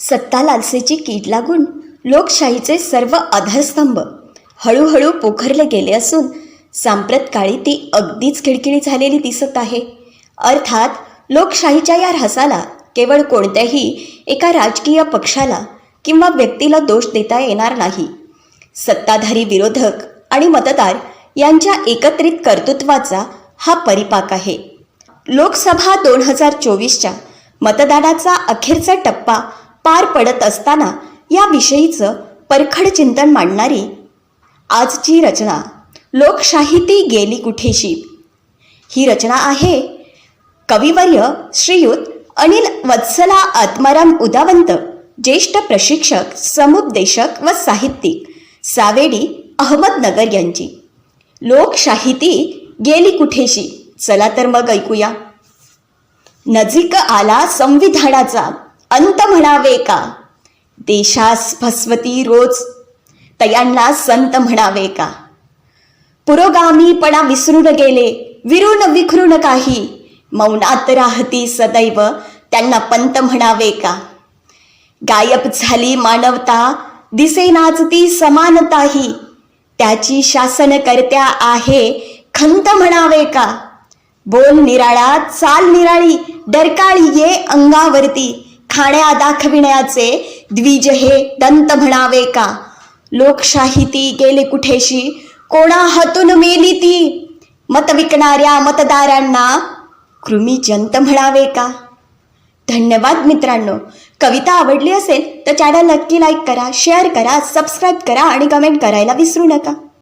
सत्ता लालसेची कीड लागून लोकशाहीचे सर्व आधारस्तंभ हळूहळू पोखरले गेले असून सांप्रत काळी ती अगदीच खिळखिळी झालेली दिसत आहे. अर्थात लोकशाहीच्या या ऱ्हासाला केवळ कोणत्याही एका राजकीय पक्षाला किंवा व्यक्तीला दोष देता येणार नाही. सत्ताधारी विरोधक आणि मतदार यांच्या एकत्रित कर्तृत्वाचा हा परिपाक आहे. लोकसभा दोन हजार चोवीसच्या मतदानाचा अखेरचा टप्पा पार पडत असताना याविषयीचं परखड चिंतन मांडणारी आजची रचना. लोकशाही ती गेली कुठेशी? ही रचना आहे कविवर्य श्रीयुत अनिल वत्सला आत्माराम उदावंत ज्येष्ठ प्रशिक्षक समुपदेशक व साहित्यिक सावेडी अहमदनगर यांची. लोकशाही ती गेली कुठेशी? चला तर मग ऐकूया. नजीक आला संविधानाचा अंत म्हणावे का? देशास भस्वती रोज तयांना संत म्हणावे का? पुरोगामीपणा विसरून गेले विरून विखरून काही मौनात राहती सदैव त्यांना पंत म्हणावे का? गायब झाली मानवता दिसेनाच ती समानताही त्याची शासनकर्त्या आहे खंत म्हणावे का? बोल निराळा चाल निराळी डरकाळी ये अंगावरती खाण्या दाखविण्याचे द्विज हे दंत म्हणावे का? लोकशाही ती गेले कुठेशी? कोणा हातून मेली ती? मत विकणाऱ्या मतदारांना कृमी जंत म्हणावे का? धन्यवाद मित्रांनो. कविता आवडली असेल तर चॅनल नक्की लाईक करा शेअर करा सबस्क्राईब करा आणि कमेंट करायला विसरू नका.